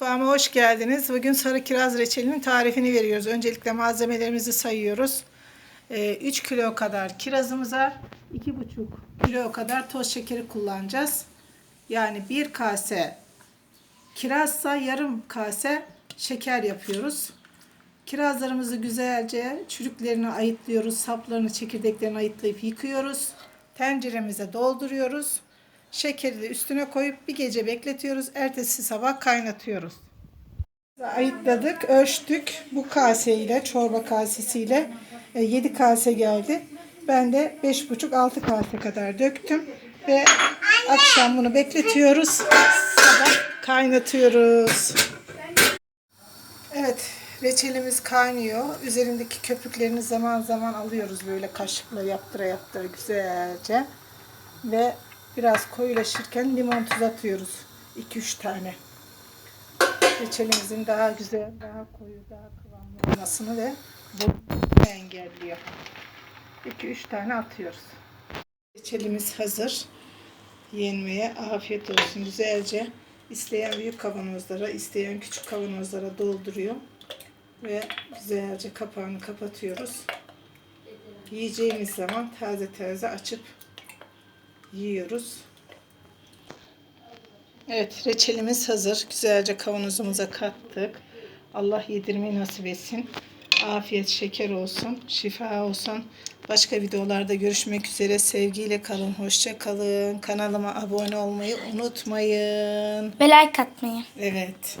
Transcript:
Mutfağıma hoş geldiniz. Bugün sarı kiraz reçelinin tarifini veriyoruz. Öncelikle malzemelerimizi sayıyoruz. 3 kilo kadar kirazımıza 2,5 kilo kadar toz şekeri kullanacağız. Yani bir kase kirazsa yarım kase şeker yapıyoruz. Kirazlarımızı güzelce çürüklerini ayıtlıyoruz. Saplarını, çekirdeklerini ayıtlayıp yıkıyoruz. Tenceremize dolduruyoruz. Şekeri de üstüne koyup bir gece bekletiyoruz. Ertesi sabah kaynatıyoruz. Ayıtladık, ölçtük. Bu kaseyle, çorba kasesiyle 7 kase geldi. Ben de 5,5-6 kase kadar döktüm. Ve akşam bunu bekletiyoruz. Sabah kaynatıyoruz. Evet, reçelimiz kaynıyor. Üzerindeki köpüklerini zaman zaman alıyoruz böyle kaşıkla yaptıra yaptıra güzelce. Ve biraz koyulaşırken limon tuz atıyoruz. 2-3 tane. Reçelimizin daha güzel, daha koyu, daha kıvamlı olmasını ve bozulmasını engelliyor. 2-3 tane atıyoruz. Reçelimiz hazır. Yenmeye afiyet olsun. Güzelce isteyen büyük kavanozlara, isteyen küçük kavanozlara dolduruyor. Ve güzelce kapağını kapatıyoruz. Yiyeceğimiz zaman taze taze açıp yiyoruz. Evet, reçelimiz hazır. Güzelce kavanozumuza kattık. Allah yedirmeyi nasip etsin. Afiyet, şeker olsun, şifa olsun. Başka videolarda görüşmek üzere. Sevgiyle kalın, hoşça kalın. Kanalıma abone olmayı unutmayın. Ve like atmayı. Evet.